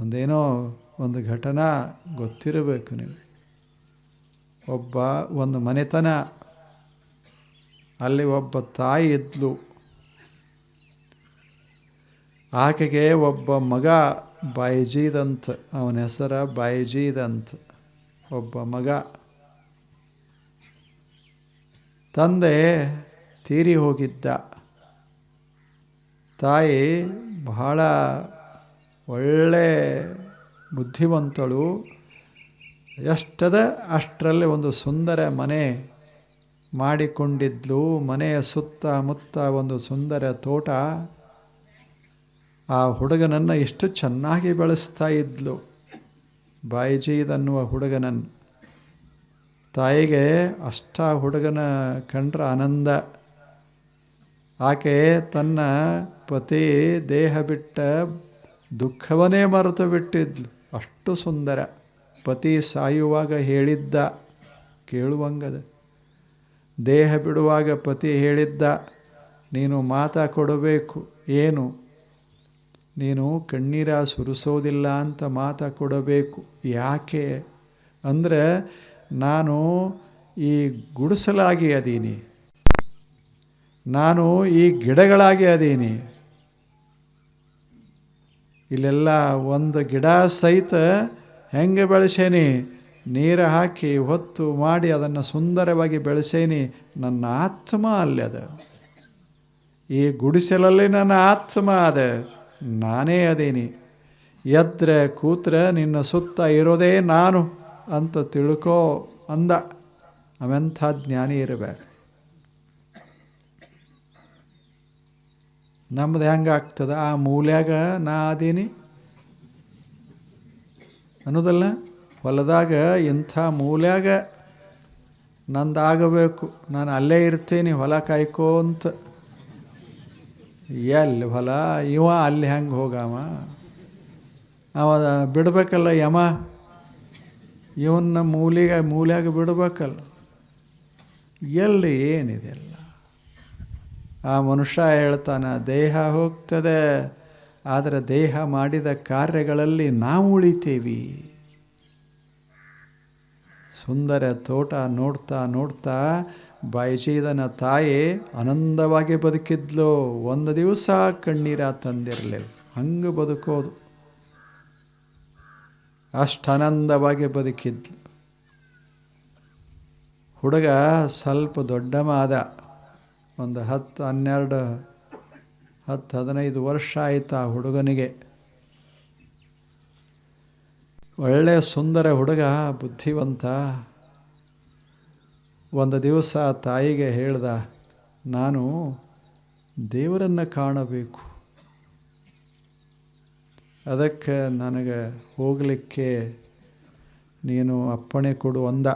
ಒಂದೇನೋ ಒಂದು ಘಟನಾ ಗೊತ್ತಿರಬೇಕು ನೀವು ಒಬ್ಬ ಒಂದು ಮನೆತನ. ಅಲ್ಲಿ ಒಬ್ಬ ತಾಯಿ ಇದ್ಲು. ಆಕೆಗೆ ಒಬ್ಬ ಮಗ ಬಾಯಿಜೀದ್ ಅಂತ ಅವನ ಹೆಸರ ಬಾಯಿಜೀದ್ ಅಂತ ಒಬ್ಬ ಮಗ. ತಂದೆ ತೀರಿ ಹೋಗಿದ್ದ. ತಾಯಿ ಬಹಳ ಒಳ್ಳೆ ಬುದ್ಧಿವಂತಳು. ಎಷ್ಟದ ಅಷ್ಟರಲ್ಲಿ ಒಂದು ಸುಂದರ ಮನೆ ಮಾಡಿಕೊಂಡಿದ್ಲು. ಮನೆಯ ಸುತ್ತಮುತ್ತ ಒಂದು ಸುಂದರ ತೋಟ. ಆ ಹುಡುಗನನ್ನು ಎಷ್ಟು ಚೆನ್ನಾಗಿ ಬೆಳೆಸ್ತಾ ಇದ್ಲು. ಬಾಯಿಜೀದನ್ನುವ ಹುಡುಗನನ್ನು ತಾಯಿಗೆ ಅಷ್ಟ ಹುಡುಗನ ಕಂಡ್ರ ಆನಂದ. ಆಕೆ ತನ್ನ ಪತಿ ದೇಹ ಬಿಟ್ಟ ದುಃಖವನ್ನೇ ಮರೆತು ಬಿಟ್ಟಿದ್ಲು ಅಷ್ಟು ಸುಂದರ. ಪತಿ ಸಾಯುವಾಗ ಹೇಳಿದ್ದ, ಕೇಳುವಂಗದ. ದೇಹ ಬಿಡುವಾಗ ಪತಿ ಹೇಳಿದ್ದ, ನೀನು ಮಾತ ಕೊಡಬೇಕು, ಏನು? ನೀನು ಕಣ್ಣೀರ ಸುರಿಸೋದಿಲ್ಲ ಅಂತ ಮಾತ ಕೊಡಬೇಕು, ಯಾಕೆ? ಅಂದರೆ ನಾನು ಈ ಗುಡಿಸಲಾಗಿ ಅದೀನಿ. ನಾನು ಈ ಗಿಡಗಳಾಗಿ ಅದೀನಿ. ಇಲ್ಲೆಲ್ಲ ಒಂದು ಗಿಡ ಸಹಿತ ಹೆಂಗೆ ಬೆಳೆಸೇನಿ? ನೀರು ಹಾಕಿ ಹೊತ್ತು ಮಾಡಿ ಅದನ್ನು ಸುಂದರವಾಗಿ ಬೆಳೆಸೇನಿ. ನನ್ನ ಆತ್ಮ ಅಲ್ಲಿ ಅದು. ಈ ಗುಡಿಸಲಲ್ಲಿ ನನ್ನ ಆತ್ಮ ಅದ. ನಾನೇ ಅದೇನಿ. ಎದ್ರೆ ಕೂತ್ರೆ ನಿನ್ನ ಸುತ್ತ ಇರೋದೇ ನಾನು ಅಂತ ತಿಳ್ಕೋ ಅಂದ. ಅವೆಂಥ ಜ್ಞಾನಿ ಇರಬೇಕು. ನಮ್ದು ಹೆಂಗೆ ಆಗ್ತದೆ ಆ ಮೂಲ್ಯಾಗ ನಾ ಅದೇನಿ ಅನ್ನೋದಲ್ಲ? ಹೊಲದಾಗ ಇಂಥ ಮೂಲ್ಯಾಗ ನಂದಾಗಬೇಕು ನಾನು ಅಲ್ಲೇ ಇರ್ತೀನಿ ಹೊಲ ಕಾಯ್ಕೋ ಅಂತ ಎಲ್ಲಿ ಹೊಲ? ಇವ ಅಲ್ಲಿ ಹೆಂಗೆ ಹೋಗಾಮ? ಅವ ಬಿಡಬೇಕಲ್ಲ ಯಮ? ಇವನ್ನ ಮೂಲಿಗೆ, ಮೂಲ್ಯಾಗ ಬಿಡಬೇಕಲ್ಲ. ಎಲ್ಲಿ ಏನಿದೆಲ್ಲ ಆ ಮನುಷ್ಯ ಹೇಳ್ತಾನೆ, ದೇಹ ಹೋಗ್ತದೆ, ಆದರೆ ದೇಹ ಮಾಡಿದ ಕಾರ್ಯಗಳಲ್ಲಿ ನಾವು ಉಳಿತೀವಿ. ಸುಂದರ ತೋಟ ನೋಡ್ತಾ ನೋಡ್ತಾ ಬಾಯಿಜೀದನ ತಾಯಿ ಆನಂದವಾಗಿ ಬದುಕಿದ್ಲು. ಒಂದು ದಿವಸ ಕಣ್ಣೀರ ತಂದಿರಲಿಲ್ಲ. ಹಂಗೆ ಬದುಕೋದು. ಅಷ್ಟು ಆನಂದವಾಗಿ ಬದುಕಿದ್ಲು. ಹುಡುಗ ಸ್ವಲ್ಪ ದೊಡ್ಡ ಮಾದ ಒಂದು ಹತ್ತು, ಹನ್ನೆರಡು, ಹತ್ತು, ಹದಿನೈದು ವರ್ಷ ಆಯಿತು ಆ ಹುಡುಗನಿಗೆ. ಒಳ್ಳೆಯ ಸುಂದರ ಹುಡುಗ, ಬುದ್ಧಿವಂತ. ಒಂದು ದಿವಸ ತಾಯಿಗೆ ಹೇಳ್ದ, ನಾನು ದೇವರನ್ನು ಕಾಣಬೇಕು. ಅದಕ್ಕೆ ನನಗೆ ಹೋಗಲಿಕ್ಕೆ ನೀನು ಅಪ್ಪಣೆ ಕೊಡು ಅಂದ.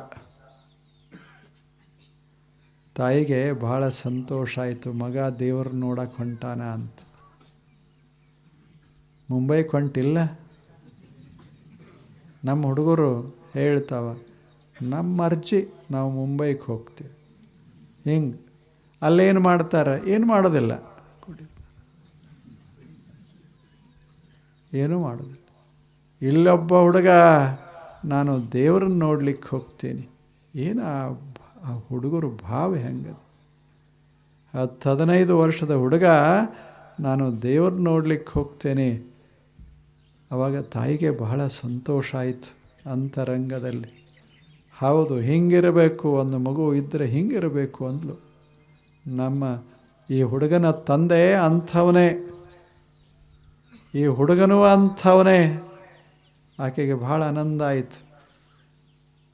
ತಾಯಿಗೆ ಬಹಳ ಸಂತೋಷ ಆಯಿತು. ಮಗ ದೇವ್ರ ನೋಡಕ್ಕೆ ಹೊಂಟಾನ ಅಂತ. ಮುಂಬೈಗೆ ಹೊಂಟಿಲ್ಲ ನಮ್ಮ ಹುಡುಗರು ಹೇಳ್ತಾವ, ನಮ್ಮ ಅರ್ಜಿ ನಾವು ಮುಂಬೈಗೆ ಹೋಗ್ತೀವಿ. ಹಿಂಗೆ. ಅಲ್ಲೇನು ಮಾಡ್ತಾರೆ? ಏನು ಮಾಡೋದಿಲ್ಲ. ಏನೂ ಮಾಡೋದಿಲ್ಲ. ಇಲ್ಲೊಬ್ಬ ಹುಡುಗ, ನಾನು ದೇವ್ರನ್ನ ನೋಡ್ಲಿಕ್ಕೆ ಹೋಗ್ತೀನಿ. ಏನು ಆ ಹುಡುಗರು ಭಾವ ಹೆಂಗದು? ಹತ್ತು ಹದಿನೈದು ವರ್ಷದ ಹುಡುಗ, ನಾನು ದೇವ್ರ ನೋಡ್ಲಿಕ್ಕೆ ಹೋಗ್ತೇನೆ. ಆವಾಗ ತಾಯಿಗೆ ಬಹಳ ಸಂತೋಷ ಆಯಿತು ಅಂತರಂಗದಲ್ಲಿ. ಹೌದು, ಹಿಂಗಿರಬೇಕು ಒಂದು ಮಗು ಇದ್ದರೆ ಹಿಂಗಿರಬೇಕು ಅಂದ್ಲು. ನಮ್ಮ ಈ ಹುಡುಗನ ತಂದೆ ಅಂಥವನೇ. ಈ ಹುಡುಗನೂ ಅಂಥವನೇ. ಆಕೆಗೆ ಭಾಳ ಆನಂದ ಆಯಿತು.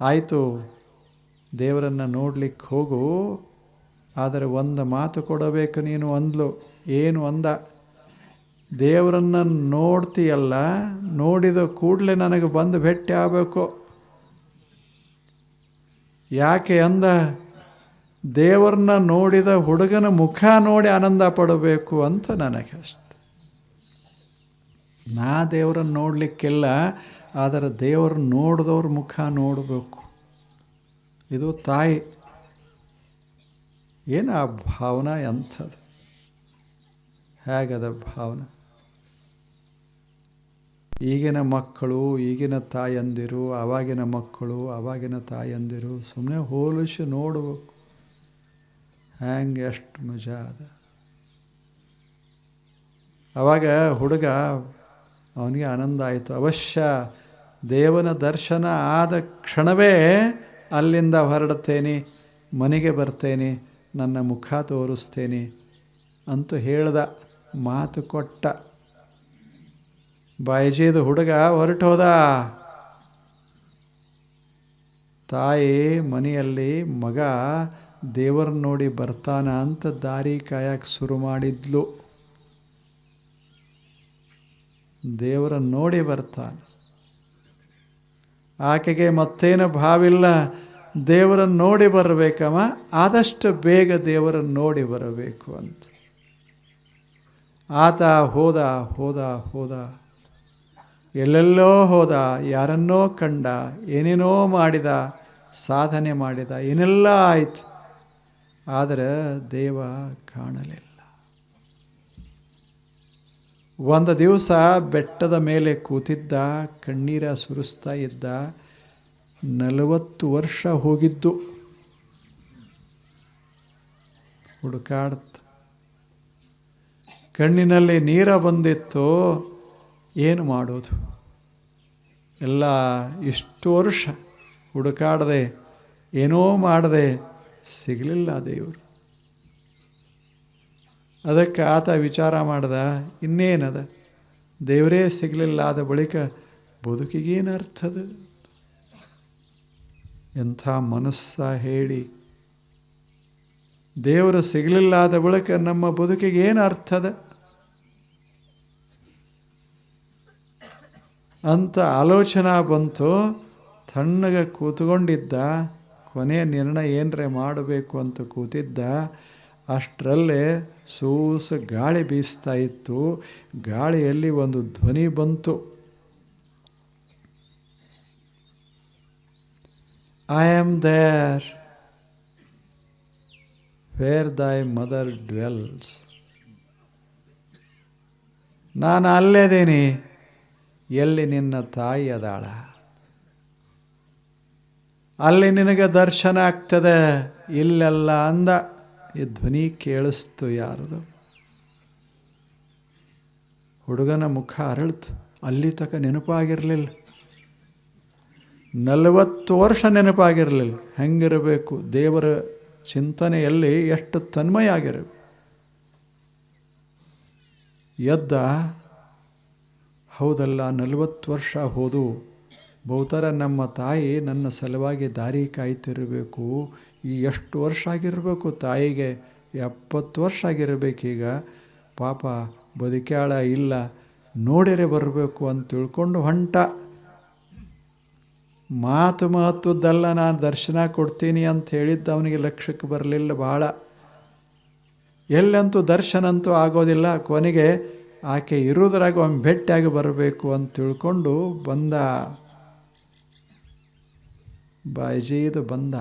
ಆಯಿತು ದೇವರನ್ನು ನೋಡ್ಲಿಕ್ಕೆ ಹೋಗು, ಆದರೆ ಒಂದು ಮಾತು ಕೊಡಬೇಕು ನೀನು ಅಂದ್ಲು. ಏನು ಅಂದ? ದೇವರನ್ನು ನೋಡ್ತೀಯಲ್ಲ, ನೋಡಿದ ಕೂಡಲೇ ನನಗೆ ಬಂದು ಭೇಟಿ ಆಗಬೇಕು. ಯಾಕೆ ಅಂದ? ದೇವರನ್ನ ನೋಡಿದ ಹುಡುಗನ ಮುಖ ನೋಡಿ ಆನಂದ ಪಡಬೇಕು ಅಂತ ನನಗೆ ಅಷ್ಟೆ. ನಾ ದೇವರನ್ನು ನೋಡಲಿಕ್ಕಿಲ್ಲ, ಆದರೆ ದೇವರು ನೋಡಿದವ್ರ ಮುಖ ನೋಡಬೇಕು. ಇದು ತಾಯಿ. ಏನು ಆ ಭಾವನಾ ಎಂಥದ್ದು? ಹೇಗದ ಭಾವನೆ? ಈಗಿನ ಮಕ್ಕಳು, ಈಗಿನ ತಾಯಂದಿರು ಆವಾಗಿನ ಮಕ್ಕಳು ಆವಾಗಿನ ತಾಯಂದಿರು ಸುಮ್ಮನೆ ಹೋಲಿಸಿ ನೋಡಬೇಕು. ಹ್ಯಾಂಗೆ ಎಷ್ಟು ಮಜಾ ಅದ. ಅವಾಗ ಹುಡುಗ ಅವನಿಗೆ ಆನಂದ ಆಯಿತು. ಅವಶ್ಯ ದೇವನ ದರ್ಶನ ಆದ ಕ್ಷಣವೇ ಅಲ್ಲಿಂದ ಹೊರಡ್ತೇನೆ ಮನೆಗೆ ಬರ್ತೇನೆ, ನನ್ನ ಮುಖ ತೋರಿಸ್ತೇನೆ ಅಂತೂ ಹೇಳ್ದ ಮಾತು ಕೊಟ್ಟ. ಬಾಯ್ಜಿದ ಹುಡುಗ ಹೊರಟೋದ. ತಾಯಿ, ಮನೆಯಲ್ಲಿ ಮಗ ದೇವರ ನೋಡಿ ಬರ್ತಾನ ಅಂತ ದಾರಿ ಕಾಯಕ್ಕೆ ಶುರು ಮಾಡಿದ್ಲು. ದೇವರ ನೋಡಿ ಬರ್ತಾನೆ. ಆಕೆಗೆ ಮತ್ತೇನು ಭಾವಿಲ್ಲ. ದೇವರನ್ನು ನೋಡಿ ಬರಬೇಕಮ್ಮ. ಆದಷ್ಟು ಬೇಗ ದೇವರನ್ನು ನೋಡಿ ಬರಬೇಕು ಅಂತ. ಆತ ಹೋದ ಹೋದ ಹೋದ. ಎಲ್ಲೆಲ್ಲೋ ಹೋದ, ಯಾರನ್ನೋ ಕಂಡ, ಏನೇನೋ ಮಾಡಿದ, ಸಾಧನೆ ಮಾಡಿದ, ಏನೆಲ್ಲ ಆಯಿತು. ಆದರೆ ದೇವ ಕಾಣಲಿಲ್ಲ. ಒಂದು ದಿವಸ ಬೆಟ್ಟದ ಮೇಲೆ ಕೂತಿದ್ದ, ಕಣ್ಣೀರ ಸುರಿಸ್ತಾ ಇದ್ದ, ನಲವತ್ತು ವರ್ಷ ಹೋಗಿದ್ದು. ಹುಡುಕಾಡ್ತ. ಕಣ್ಣಿನಲ್ಲಿ ನೀರ ಬಂದಿತ್ತು, ಏನು ಮಾಡೋದು? ಎಲ್ಲ ಇಷ್ಟು ವರ್ಷ ಹುಡುಕಾಡದೆ, ಏನೋ ಮಾಡದೆ, ಸಿಗಲಿಲ್ಲ ದೇವರು. ಅದಕ್ಕೆ ಆತ ವಿಚಾರ ಮಾಡ್ದ, ಇನ್ನೇನದ? ದೇವರೇ ಸಿಗಲಿಲ್ಲ ಆದ ಬಳಿಕ ಬದುಕಿಗೇನು ಅರ್ಥದ ಎಂಥ ಮನಸ್ಸ ಹೇಳಿ. ದೇವರು ಸಿಗಲಿಲ್ಲ ಆದ ಬಳಿಕ ನಮ್ಮ ಬದುಕಿಗೆ ಏನು ಅರ್ಥದ ಅಂತ ಆಲೋಚನಾ ಬಂತು, ತಣ್ಣಗೆ ಕೂತ್ಕೊಂಡಿದ್ದ ಕೊನೆಯ ನಿರ್ಣಯ ಏನರೆ ಮಾಡಬೇಕು ಅಂತ ಕೂತಿದ್ದ ಅಷ್ಟರಲ್ಲೇ ಸೂಸ ಗಾಳಿ ಬೀಸ್ತಾ ಇತ್ತು. ಗಾಳಿಯಲ್ಲಿ ಒಂದು ಧ್ವನಿ ಬಂತು. I am there where thy mother dwells ನಾನು ಅಲ್ಲೇದೀನಿ ಎಲ್ಲಿ ನಿನ್ನ ತಾಯಿ ಅದಾಳ? ಅಲ್ಲಿ ನಿನಗೆ ದರ್ಶನ ಆಗ್ತದೆ. ಇಲ್ಲೆಲ್ಲ ಅಂದ. ಈ ಧ್ವನಿ ಕೇಳಿಸ್ತು ಯಾರದು? ಹುಡುಗನ ಮುಖ ಅರಳ್ತು. ಅಲ್ಲಿ ತಕ ನೆನಪಾಗಿರಲಿಲ್ಲ. ನಲವತ್ತು ವರ್ಷ ನೆನಪಾಗಿರಲಿಲ್ಲ. ಹೆಂಗಿರಬೇಕು? ದೇವರ ಚಿಂತನೆಯಲ್ಲಿ ಎಷ್ಟು ತನ್ಮಯ ಆಗಿರಬೇಕು ಎದ್ದ, ಹೌದಲ್ಲ, ನಲವತ್ತು ವರ್ಷ ಹೋದು. ಬಹುತರ ನಮ್ಮ ತಾಯಿ ನನ್ನ ಸಲುವಾಗಿ ದಾರಿ ಕಾಯ್ತಿರಬೇಕು. ಈ ಎಷ್ಟು ವರ್ಷ ಆಗಿರಬೇಕು, ತಾಯಿಗೆ ಎಪ್ಪತ್ತು ವರ್ಷ ಆಗಿರಬೇಕೀಗ ಪಾಪ ಬದುಕ್ಯಾಳ ಇಲ್ಲ, ನೋಡಿರೆ ಬರಬೇಕು ಅಂತ ತಿಳ್ಕೊಂಡು ಹೊಂಟ. ಮಾತು ಮಹತ್ವದ್ದಲ್ಲ, ನಾನು ದರ್ಶನ ಕೊಡ್ತೀನಿ ಅಂತ ಹೇಳಿದ್ದ ಅವನಿಗೆ ಲಕ್ಷ್ಯಕ್ಕೆ ಬರಲಿಲ್ಲ ಭಾಳ. ಎಲ್ಲಂತೂ ದರ್ಶನ ಅಂತೂ ಆಗೋದಿಲ್ಲ, ಕೊನೆಗೆ ಆಕೆ ಇರೋದ್ರಾಗ ಒಮ್ಮೆ ಭೇಟಿಯಾಗಿ ಬರಬೇಕು ಅಂತ ತಿಳ್ಕೊಂಡು ಬಂದ. ಬಾಯ್ಜೀದು ಬಂದ.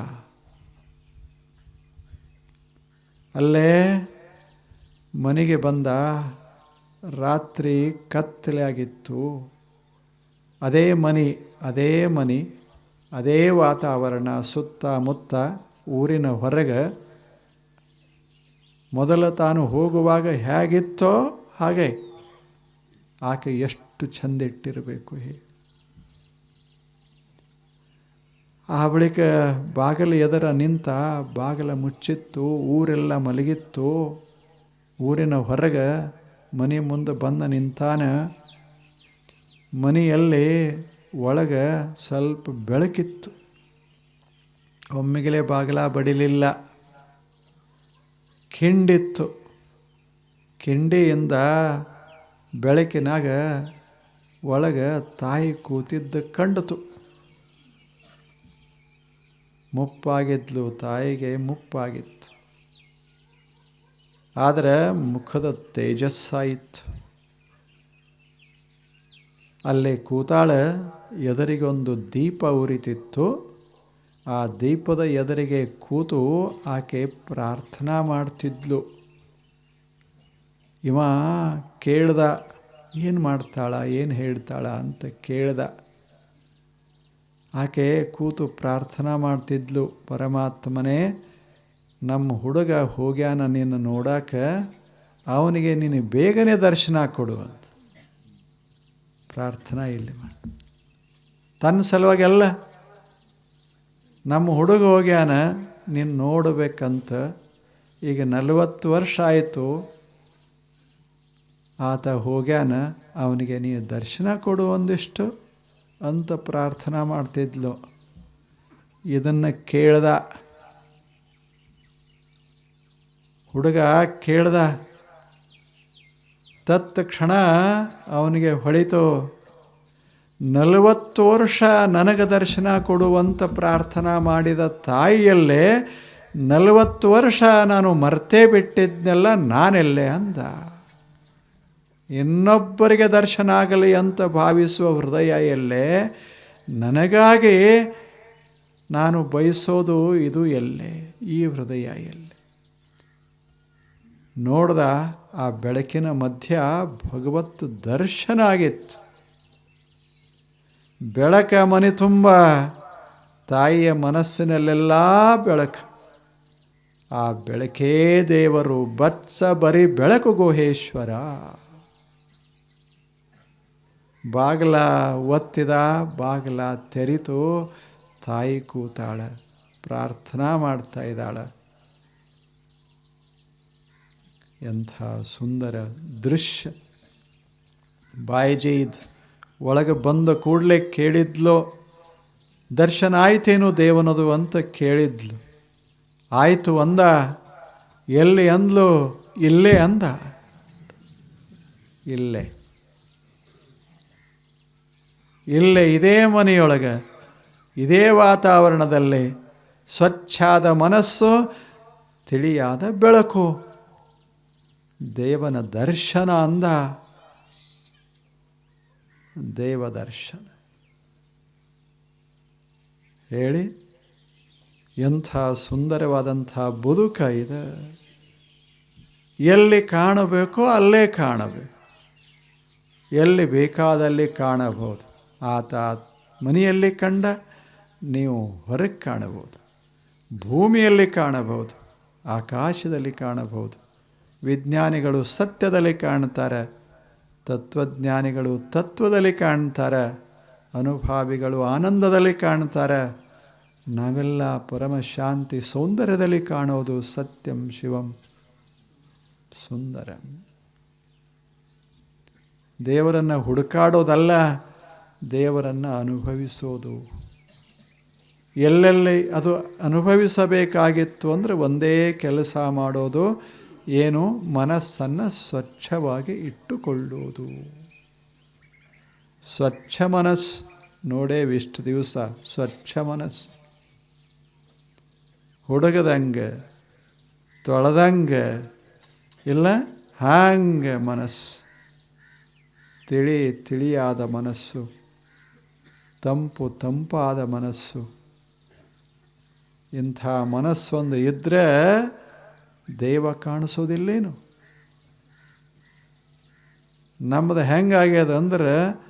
ಅಲ್ಲೇ ಮನೆಗೆ ಬಂದ ರಾತ್ರಿ ಕತ್ತಲೆ ಆಗಿತ್ತು. ಅದೇ ಮನೆ ಅದೇ ಮನೆ, ಅದೇ ವಾತಾವರಣ ಸುತ್ತಮುತ್ತ ಊರಿನ ಹೊರಗೆ ಮೊದಲ ತಾನು ಹೋಗುವಾಗ ಹೇಗಿತ್ತೋ ಹಾಗೆ ಆಕೆ ಎಷ್ಟು ಚಂದ ಇಟ್ಟಿರಬೇಕು ಆ ಬಳಿಕ ಬಾಗಿಲು ಎದರ ನಿಂತ ಬಾಗಿಲ ಮುಚ್ಚಿತ್ತು, ಊರೆಲ್ಲ ಮಲಗಿತ್ತು. ಊರಿನ ಹೊರಗೆ ಮನೆ ಮುಂದೆ ಬಂದ ನಿಂತಾನ. ಮನೆಯಲ್ಲಿ ಒಳಗೆ ಸ್ವಲ್ಪ ಬೆಳಕಿತ್ತು. ಒಮ್ಮಿಗೆಲೇ ಬಾಗಿಲ ಬಡಿಲಿಲ್ಲ. ಕಿಂಡಿತ್ತು. ಕಿಂಡಿಯಿಂದ ಬೆಳಕಿನಾಗ ಒಳಗೆ ತಾಯಿ ಕೂತಿದ್ದ ಕಂಡಿತು. ಮುಪ್ಪಾಗಿದ್ಲು, ತಾಯಿಗೆ ಮುಪ್ಪಾಗಿತ್ತು. ಆದರೆ ಮುಖದ ತೇಜಸ್ಸಾಯಿತು. ಅಲ್ಲಿ ಕೂತಾಳ, ಎದುರಿಗೊಂದು ದೀಪ ಉರಿತಿತ್ತು. ಆ ದೀಪದ ಎದುರಿಗೆ ಕೂತು ಆಕೆ ಪ್ರಾರ್ಥನಾ ಮಾಡ್ತಿದ್ಲು. ಇವ ಕೇಳ್ದ, ಏನು ಮಾಡ್ತಾಳ, ಏನು ಹೇಳ್ತಾಳ? ಅಂತ ಕೇಳ್ದ. ಆಕೆ ಕೂತು ಪ್ರಾರ್ಥನಾ ಮಾಡ್ತಿದ್ಲು, ಪರಮಾತ್ಮನೇ, ನಮ್ಮ ಹುಡುಗ ಹೋಗ್ಯಾನ ನಿನ್ನ ನೋಡಕ್ಕೆ ಅವನಿಗೆ ನೀನು ಬೇಗನೆ ದರ್ಶನ ಕೊಡು ಅಂತ. ಪ್ರಾರ್ಥನಾ ಇಲ್ಲಿ ಮಾಡಿ. ತನ್ನ ಸಲುವಾಗಿ ಅಲ್ಲ ನಮ್ಮ ಹುಡುಗ ಹೋಗ್ಯಾನ ನೀನು ನೋಡಬೇಕಂತ, ಈಗ ನಲವತ್ತು ವರ್ಷ ಆಯಿತು, ಆತ ಹೋಗ್ಯಾನ, ಅವನಿಗೆ ನೀ ದರ್ಶನ ಕೊಡು ಒಂದಿಷ್ಟು. ಅಂತ ಪ್ರಾರ್ಥನಾ ಮಾಡ್ತಿದ್ಲು. ಇದನ್ನು ಕೇಳ್ದ ಹುಡುಗ ಕೇಳ್ದ, ತತ್ಕ್ಷಣ ಅವನಿಗೆ ಹೊಳಿತು, ನಲವತ್ತು ವರ್ಷ ನನಗೆ ದರ್ಶನ ಕೊಡುವಂತ ಪ್ರಾರ್ಥನಾ ಮಾಡಿದ ತಾಯಿಯಲ್ಲೇ ನಲವತ್ತು ವರ್ಷ ನಾನು ಮರ್ತೇ ಬಿಟ್ಟಿದ್ನೆಲ್ಲ ನಾನೆಲ್ಲೇ ಅಂದ. ಇನ್ನೊಬ್ಬರಿಗೆ ದರ್ಶನ ಆಗಲಿ ಅಂತ ಭಾವಿಸುವ ಹೃದಯ ಎಲ್ಲೇ, ನನಗಾಗಿ ನಾನು ಬಯಸೋದು ಇದು ಎಲ್ಲೇ, ಈ ಹೃದಯ ಎಲ್ಲೆ. ನೋಡ್ದ ಆ ಬೆಳಕಿನ ಮಧ್ಯ ಭಗವತ್ತು ದರ್ಶನ ಆಗಿತ್ತು. ಬೆಳಕ ಮನೆ ತುಂಬ, ತಾಯಿಯ ಮನಸ್ಸಿನಲ್ಲೆಲ್ಲ ಬೆಳಕು. ಆ ಬೆಳಕೇ ದೇವರು, ಬತ್ಸ ಬರೀ ಬೆಳಕು ಗುಹೇಶ್ವರ. ಬಾಗಿಲ ಒತ್ತಿದ, ಬಾಗಿಲ ತೆರಿತು ತಾಯಿ ಕೂತಾಳೆ, ಪ್ರಾರ್ಥನಾ ಮಾಡ್ತಾ ಇದ್ದಾಳೆ. ಎಂಥ ಸುಂದರ ದೃಶ್ಯ. ಬಾಯಿಜೈದ್ ಒಳಗೆ ಬಂದ ಕೂಡಲೇ ಕೇಳಿದ್ಲೋ, ದರ್ಶನ ಆಯ್ತೇನು ದೇವನದು ಅಂತ ಕೇಳಿದ್ಲು. ಆಯಿತು ಅಂದ, ಎಲ್ಲಿ ಅಂದ್ಲು, ಇಲ್ಲೇ ಅಂದ. ಇಲ್ಲೇ. ಇಲ್ಲೇ ಇದೇ ಮನೆಯೊಳಗೆ, ಇದೇ ವಾತಾವರಣದಲ್ಲಿ ಸ್ವಚ್ಛಾದ ಮನಸ್ಸು, ತಿಳಿಯಾದ ಬೆಳಕು. ದೇವನ ದರ್ಶನ ಅಂದ. ದೇವ ದರ್ಶನ. ಹೇಳಿ, ಎಂಥ ಸುಂದರವಾದಂಥ ಬದುಕ ಇದೆ. ಎಲ್ಲಿ ಕಾಣಬೇಕೋ ಅಲ್ಲೇ ಕಾಣಬೇಕು. ಎಲ್ಲಿ ಬೇಕಾದಲ್ಲಿ ಕಾಣಬಹುದು. ಆತ ಮನೆಯಲ್ಲಿ ಕಂಡ ನೀವು ಹೊರಗೆ ಕಾಣಬಹುದು, ಭೂಮಿಯಲ್ಲಿ ಕಾಣಬಹುದು, ಆಕಾಶದಲ್ಲಿ ಕಾಣಬಹುದು, ವಿಜ್ಞಾನಿಗಳು ಸತ್ಯದಲ್ಲಿ ಕಾಣ್ತಾರೆ ತತ್ವಜ್ಞಾನಿಗಳು ತತ್ವದಲ್ಲಿ ಕಾಣ್ತಾರೆ ಅನುಭಾವಿಗಳು ಆನಂದದಲ್ಲಿ ಕಾಣ್ತಾರೆ ನಾವೆಲ್ಲ ಪರಮ ಶಾಂತಿ ಸೌಂದರ್ಯದಲ್ಲಿ ಕಾಣೋದು ಸತ್ಯಂ ಶಿವಂ ಸುಂದರ. ದೇವರನ್ನು ಹುಡುಕಾಡೋದಲ್ಲ ದೇವರನ್ನು ಅನುಭವಿಸೋದು. ಎಲ್ಲೆಲ್ಲಿ ಅದು ಅನುಭವಿಸಬೇಕಾಗಿತ್ತು ಅಂದರೆ ಒಂದೇ ಕೆಲಸ ಮಾಡೋದು, ಏನು ಮನಸ್ಸನ್ನು ಸ್ವಚ್ಛವಾಗಿ ಇಟ್ಟುಕೊಳ್ಳೋದು. ಸ್ವಚ್ಛ ಮನಸ್ಸು ನೋಡೇವಿಷ್ಟು ದಿವಸ, ಸ್ವಚ್ಛ ಮನಸ್ಸು. ಹುಡುಗದಂಗೆ, ತೊಳೆದಂಗೆ, ಇಲ್ಲ ಹಾಂಗೆ ಮನಸ್ಸು? ತಿಳಿ, ತಿಳಿಯಾದ ಮನಸ್ಸು. ತಂಪು ತಂಪಾದ ಮನಸ್ಸು. ಇಂಥ ಮನಸ್ಸೊಂದು ಇದ್ದರೆ ದೇವ ಕಾಣಿಸೋದಿಲ್ಲೇನು? ನಮ್ಮದು ಹೆಂಗಾಗ್ಯದ ಅಂದ್ರೆ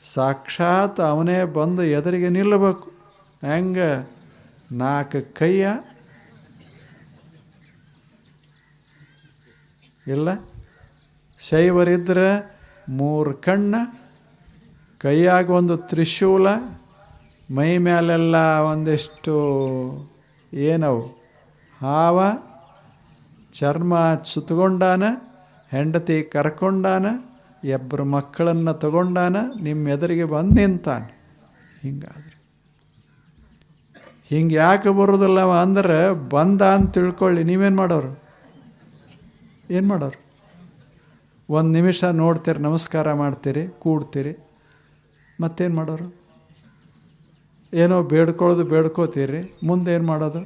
ಸಾಕ್ಷಾತ್ ಅವನೇ ಬಂದು ಎದುರಿಗೆ ನಿಲ್ಲಬೇಕು. ಹೆಂಗೆ? ನಾಲ್ಕು ಕೈಯ. ಇಲ್ಲ? ಶೈವರಿದ್ರೆ ಮೂರು ಕಣ್ಣ. ಕೈಯಾಗ ಒಂದು ತ್ರಿಶೂಲ, ಮೈ ಮೇಲೆಲ್ಲ ಒಂದಿಷ್ಟು ಏನವು? ಹಾವ, ಚರ್ಮ ಸುತ್ತಗೊಂಡಾನ ಹೆಂಡತಿ ಕರ್ಕೊಂಡಾನ ಇಬ್ಬರು ಮಕ್ಕಳನ್ನು ತಗೊಂಡಾನ ನಿಮ್ಮ ಎದುರಿಗೆ ಬಂದು ನಿಂತಾನೆ. ಹಿಂಗಾದ್ರೆ. ಹಿಂಗೆ ಯಾಕೆ ಬರೋದಿಲ್ಲವ ಅಂದ್ರೆ, ಬಂದ ಅಂತ ತಿಳ್ಕೊಳ್ಳಿ, ನೀವೇನು ಮಾಡೋರು? ಏನು ಮಾಡೋರು? ಒಂದು ನಿಮಿಷ ನೋಡ್ತೀರಿ, ನಮಸ್ಕಾರ ಮಾಡ್ತೀರಿ, ಕೂಡ್ತೀರಿ. ಮತ್ತೇನು ಮಾಡೋರು? ಏನೋ ಬೇಡ್ಕೊಳ್ಳೋದು ಬೇಡ್ಕೋತೀರಿ ಮುಂದೇನು ಮಾಡೋದು?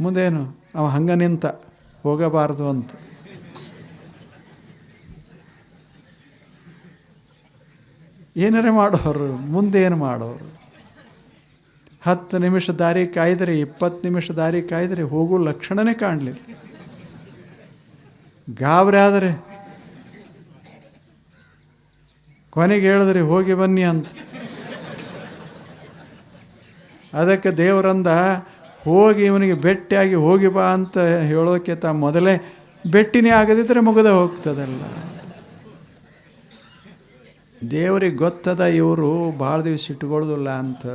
ಮುಂದೇನು, ಅವ ಹಂಗೆ ನಿಂತ ಹೋಗಬಾರ್ದು ಅಂತ. ಏನಾರೇ ಮಾಡೋರು ಮುಂದೇನು ಮಾಡೋರು? ಹತ್ತು ನಿಮಿಷ ದಾರಿ ಕಾಯ್ದರೆ, ಇಪ್ಪತ್ತು ನಿಮಿಷ ದಾರಿ ಕಾಯ್ದರೆ ಹೋಗೋ ಲಕ್ಷಣನೇ ಕಾಣಲಿಲ್ಲ. ಗಾಬರಿ ಆದರೆ ಕೊನೆಗೆ ಹೇಳಿದ್ರಿ ಹೋಗಿ ಬನ್ನಿ ಅಂತ. ಅದಕ್ಕೆ ದೇವರಂದ ಹೋಗಿ ಇವನಿಗೆ ಬೆಟ್ಟಿಯಾಗಿ ಹೋಗಿ ಬಾ ಅಂತ ಹೇಳೋಕೆ ತ ಮೊದಲೇ ಬೆಟ್ಟಿನೇ ಆಗದಿದ್ದರೆ ಮುಗಿದ ಹೋಗ್ತದಲ್ಲ. ದೇವರಿಗೆ ಗೊತ್ತದ ಇವರು ಭಾಳ ದಿವಸ ಇಟ್ಕೊಳ್ಳೋದಿಲ್ಲ ಅಂತ.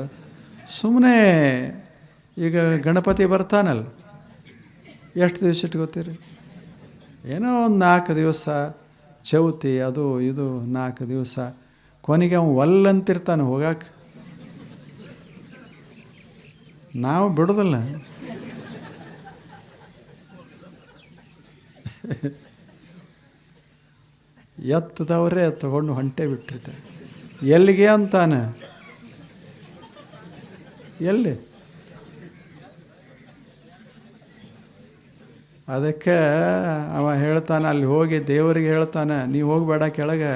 ಸುಮ್ಮನೆ ಈಗ ಗಣಪತಿ ಬರ್ತಾನಲ್ಲ. ಎಷ್ಟು ದಿವಸ ಇಟ್ಕೋತೀರಿ? ಏನೋ ಒಂದು ನಾಲ್ಕು ದಿವಸ ಚೌತಿ, ಅದು ಇದು, ನಾಲ್ಕು ದಿವಸ. ಕೊನೆಗೆ ಅವನು ಒಲ್ಲಂತಿರ್ತಾನೆ ಹೋಗಕ್ಕೆ ನಾವು ಬಿಡೋದಲ್ಲ. ಎತ್ತದವರೇ ತಗೊಂಡು ಹೊಂಟೆ ಬಿಟ್ಟಿರ್ತಾರೆ. ಎಲ್ಲಿಗೆ ಅಂತಾನೆ? ಎಲ್ಲಿ? ಅದಕ್ಕೆ ಅವ ಹೇಳ್ತಾನೆ, ಅಲ್ಲಿ ಹೋಗಿ ದೇವರಿಗೆ ಹೇಳ್ತಾನೆ ನೀವು ಹೋಗಬೇಡ ಕೆಳಗೆ.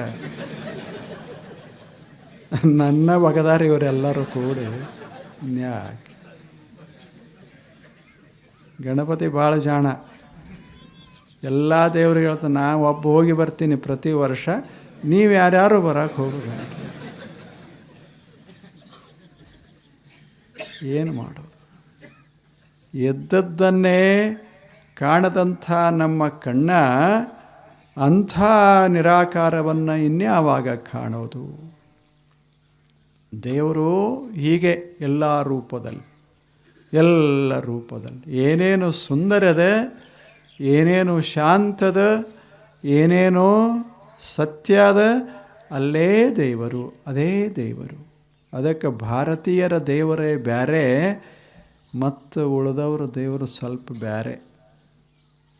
ನನ್ನ ಬಗದಾರ ಇವರೆಲ್ಲರೂ ಕೂಡಿ ಯಾಕೆ ಗಣಪತಿ ಭಾಳ ಜಾಣ. ಎಲ್ಲ ದೇವ್ರಿಗೆ ಹೇಳ್ತಾನೆ ನಾ ಒಬ್ಬ ಹೋಗಿ ಬರ್ತೀನಿ ಪ್ರತಿ ವರ್ಷ, ನೀವು ಯಾರ್ಯಾರು ಬರೋಕ್ಕೆ ಹೋಗಬೇಡ ಏನು ಮಾಡೋದು? ಎದ್ದದ್ದನ್ನೇ ಕಾಣದಂಥ ನಮ್ಮ ಕಣ್ಣ ಅಂಥ ನಿರಾಕಾರವನ್ನು ಇನ್ಯಾವಾಗ ಕಾಣೋದು? ದೇವರು ಹೀಗೆ ಎಲ್ಲ ರೂಪದಲ್ಲಿ ಎಲ್ಲ ರೂಪದಲ್ಲಿ, ಏನೇನು ಸುಂದರದ, ಏನೇನು ಶಾಂತದ, ಏನೇನೋ ಸತ್ಯದ, ಅಲ್ಲೇ ದೇವರು, ಅದೇ ದೇವರು. ಅದಕ್ಕೆ ಭಾರತೀಯರ ದೇವರೇ ಬ್ಯಾರೆ, ಮತ್ತು ಉಳಿದವರ ದೇವರು ಸ್ವಲ್ಪ ಬ್ಯಾರೆ.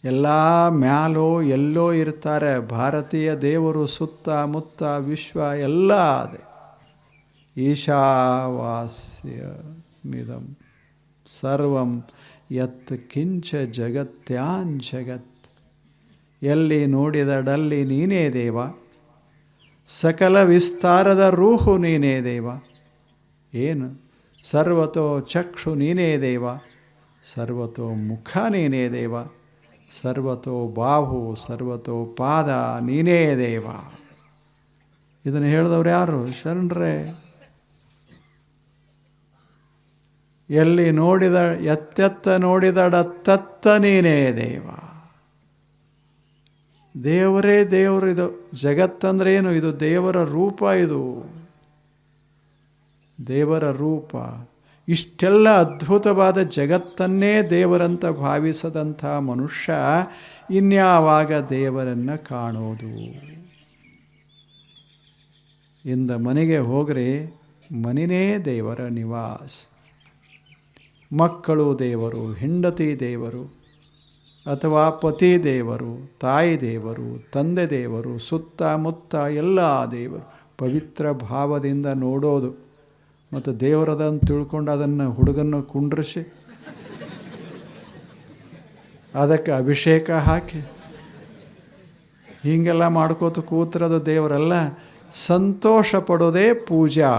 ಎಲ್ಲ ಮ್ಯಾಲೋ ಎಲ್ಲೋ ಇರ್ತಾರೆ, ಭಾರತೀಯ ದೇವರು ಸುತ್ತ ಮುತ್ತ ವಿಶ್ವ ಎಲ್ಲ ಅದೇ. ಈಶಾವಾಸ್ಯ ಮಿದಂ ಸರ್ವಂ ಯತ್ ಕಿಂಚ ಜಗತ್ಯಾನ್ ಜಗತ್. ಎಲ್ಲಿ ನೋಡಿದಡಲ್ಲಿ ನೀನೇ ದೇವ, ಸಕಲ ವಿಸ್ತಾರದ ರೂಹು ನೀನೇ ದೇವ. ಏನು? ಸರ್ವತೋ ಚಕ್ಷು ನೀನೇ ದೇವ, ಸರ್ವತೋ ಮುಖ ನೀನೇ ದೇವ. ಸರ್ವತೋ ಬಾಹು, ಸರ್ವತೋ ಪಾದ, ನೀನೇ ದೇವ. ಇದನ್ನು ಹೇಳಿದವ್ರು ಯಾರು? ಶರಣರೇ. ಎಲ್ಲಿ ನೋಡಿದ, ಎತ್ತೆತ್ತ ನೋಡಿದಡತ್ತತ್ತ ನೀನೇ ದೇವ. ದೇವರೇ ದೇವರು ಇದು. ಜಗತ್ತಂದ್ರೆ ಏನು? ಇದು ದೇವರ ರೂಪ ಇದು. ದೇವರ ರೂಪ. ಇಷ್ಟೆಲ್ಲ ಅದ್ಭುತವಾದ ಜಗತ್ತನ್ನೇ ದೇವರಂತ ಭಾವಿಸದಂಥ ಮನುಷ್ಯ ಇನ್ಯಾವಾಗ ದೇವರನ್ನು ಕಾಣೋದು? ಇಂದ ಮನೆಗೆ ಹೋಗ್ರೆ ಮನೆಯೇ ದೇವರ ನಿವಾಸ. ಮಕ್ಕಳು ದೇವರು, ಹೆಂಡತಿ ದೇವರು, ಅಥವಾ ಪತಿ ದೇವರು, ತಾಯಿ ದೇವರು, ತಂದೆ ದೇವರು, ಸುತ್ತಮುತ್ತ ಎಲ್ಲ ದೇವರು ಪವಿತ್ರ ಭಾವದಿಂದ ನೋಡೋದು. ಮತ್ತು ದೇವರದನ್ನು ತಿಳ್ಕೊಂಡು ಅದನ್ನು ಹುಡುಗನ್ನು ಕುಂಡ್ರಿಸಿ, ಅದಕ್ಕೆ ಅಭಿಷೇಕ ಹಾಕಿ. ಹೀಗೆಲ್ಲ ಮಾಡ್ಕೋತ ಕೂತಿರೋದು ದೇವರೆಲ್ಲ, ಸಂತೋಷ ಪಡೋದೇ ಪೂಜಾ.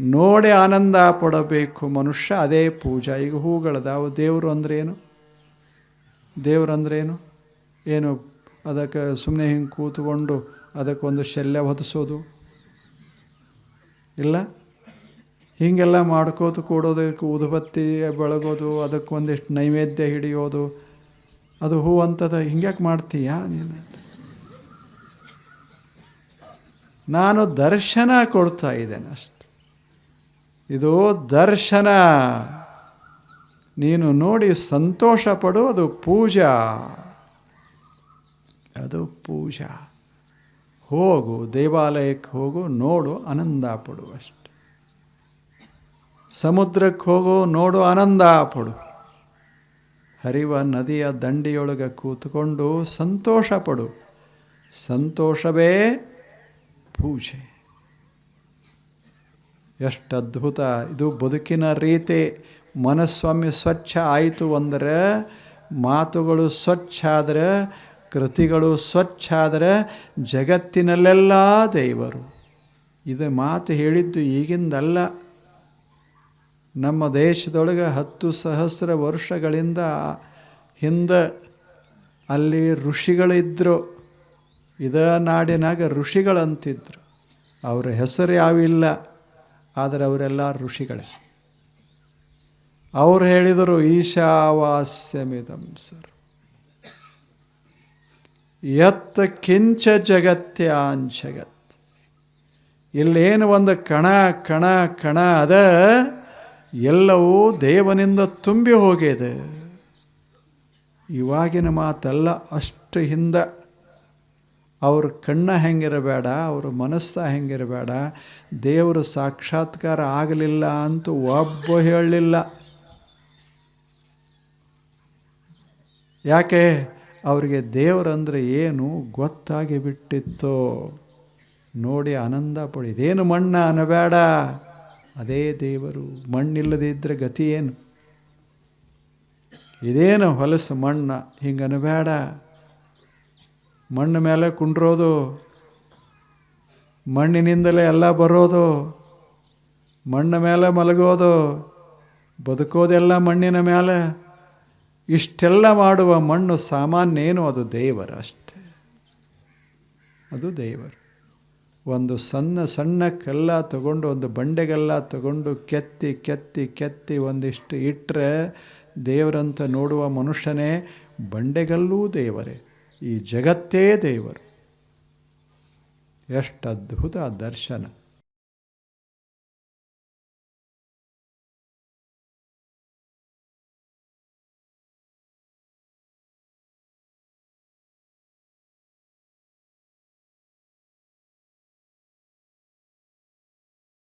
ನೋಡಿ ಆನಂದ ಪಡಬೇಕು ಮನುಷ್ಯ, ಅದೇ ಪೂಜಾ. ಈಗ ಹೂಗಳದಾವು, ದೇವರು ಅಂದ್ರೇನು ದೇವ್ರು ಅಂದ್ರೇನು ಏನು? ಅದಕ್ಕೆ ಸುಮ್ಮನೆ ಹಿಂಗೆ ಕೂತ್ಕೊಂಡು ಅದಕ್ಕೊಂದು ಶಲ್ಯ ಹೊದಿಸೋದು? ಇಲ್ಲ? ಹೀಗೆಲ್ಲ ಮಾಡ್ಕೋತ ಕೂಡೋದಕ್ಕೆ ಉದುಬತ್ತಿ, ಬೆಳಗೋದು ಅದಕ್ಕೊಂದಿಷ್ಟು ನೈವೇದ್ಯ ಹಿಡಿಯೋದು, ಅದು ಹೂ ಅಂತದ, ಹಿಂಗ್ಯಾಕೆ ಮಾಡ್ತೀಯಾ ನೀನು? ನಾನು ದರ್ಶನ ಕೊಡ್ತಾ ಇದ್ದೇನೆ ಅಷ್ಟು. ಇದು ದರ್ಶನ. ನೀನು ನೋಡಿ ಸಂತೋಷ ಪಡೋದು ಪೂಜಾ. ಅದು ಪೂಜಾ. ಹೋಗು, ದೇವಾಲಯಕ್ಕೆ ಹೋಗು, ನೋಡು, ಆನಂದ ಪಡು ಅಷ್ಟೆ. ಸಮುದ್ರಕ್ಕೆ ಹೋಗು, ನೋಡು, ಆನಂದ ಪಡು. ಹರಿವ ನದಿಯ ದಂಡಿಯೊಳಗೆ ಕೂತ್ಕೊಂಡು ಸಂತೋಷ ಪಡು. ಸಂತೋಷವೇ ಪೂಜೆ. ಎಷ್ಟು ಅದ್ಭುತ. ಇದು ಬದುಕಿನ ರೀತಿ. ಮನಸ್ವಾಮಿ ಸ್ವಚ್ಛ ಆಯಿತು ಅಂದರೆ, ಮಾತುಗಳು ಸ್ವಚ್ಛ ಆದರೆ ಕೃತಿಗಳು ಸ್ವಚ್ಛ ಆದರೆ ಜಗತ್ತಿನಲ್ಲೆಲ್ಲ ದೇವರು. ಇದು ಮಾತು ಹೇಳಿದ್ದು ಈಗಿಂದಲ್ಲ. ನಮ್ಮ ದೇಶದೊಳಗೆ ಹತ್ತು ಸಹಸ್ರ ವರ್ಷಗಳಿಂದ ಹಿಂದೆ ಅಲ್ಲಿ ಋಷಿಗಳಿದ್ದರು ಇದ ನಾಡಿನಾಗ ಋಷಿಗಳಂತಿದ್ರು. ಅವರ ಹೆಸರು ಯಾವಿಲ್ಲ ಆದರೆ ಅವರೆಲ್ಲ ಋಷಿಗಳೇ. ಅವ್ರು ಹೇಳಿದರು, ಈಶಾವಾಸ್ಯಮಿದಂ ಸರ್. ಯತ್ ಕಿಂಚ ಜಗತ್ಯಾನ್ ಜಗತ್ ಇಲ್ಲೇನು ಒಂದು ಕಣ ಕಣ ಕಣ ಅದ, ಎಲ್ಲವೂ ದೇವನಿಂದ ತುಂಬಿ ಹೋಗಿದೆ. ಇವಾಗಿನ ಮಾತಲ್ಲ ಅಷ್ಟು ಹಿಂದ. ಅವ್ರ ಕಣ್ಣ ಹೆಂಗಿರಬೇಡ, ಅವ್ರ ಮನಸ್ಸ ಹೆಂಗಿರಬೇಡ, ದೇವರು ಸಾಕ್ಷಾತ್ಕಾರ ಆಗಲಿಲ್ಲ ಅಂತೂ ಒಬ್ಬ ಹೇಳಲಿಲ್ಲ. ಯಾಕೆ? ಅವರಿಗೆ ದೇವರಂದರೆ ಏನು ಗೊತ್ತಾಗಿ ಬಿಟ್ಟಿತ್ತು ನೋಡಿ ಆನಂದ ಪಡಿ. ಇದೇನು ಮಣ್ಣ ಅನ್ನಬೇಡ. ಅದೇ ದೇವರು, ಮಣ್ಣಿಲ್ಲದೆ ಇದ್ದರೆ ಗತಿ ಏನು? ಇದೇನು ಹೊಲಸು ಮಣ್ಣ? ಹಿಂಗೆ ಅನ್ನಬೇಡ. ಮಣ್ಣು ಮೇಲೆ ಕುಂಡ್ರೋದು, ಮಣ್ಣಿನಿಂದಲೇ ಎಲ್ಲ ಬರೋದು, ಮಣ್ಣ ಮೇಲೆ ಮಲಗೋದು, ಬದುಕೋದೆಲ್ಲ ಮಣ್ಣಿನ ಮೇಲೆ. ಇಷ್ಟೆಲ್ಲ ಮಾಡುವ ಮಣ್ಣು ಸಾಮಾನ್ಯ ಏನು ಅದು ದೇವರು ಅಷ್ಟೇ. ಅದು ದೇವರು. ಒಂದು ಸಣ್ಣ ಸಣ್ಣ ಕಲ್ಲ ತಗೊಂಡು, ಒಂದು ಬಂಡೆಗೆಲ್ಲ ತಗೊಂಡು ಕೆತ್ತಿ ಕೆತ್ತಿ ಕೆತ್ತಿ ಒಂದಿಷ್ಟು ಇಟ್ಟರೆ ದೇವರಂತ ನೋಡುವ ಮನುಷ್ಯನೇ ಬಂಡೆಗಲ್ಲೂ ದೇವರೇ. ಈ ಜಗತ್ತೇ ದೇವರು. ಎಷ್ಟು ಅದ್ಭುತ ದರ್ಶನ.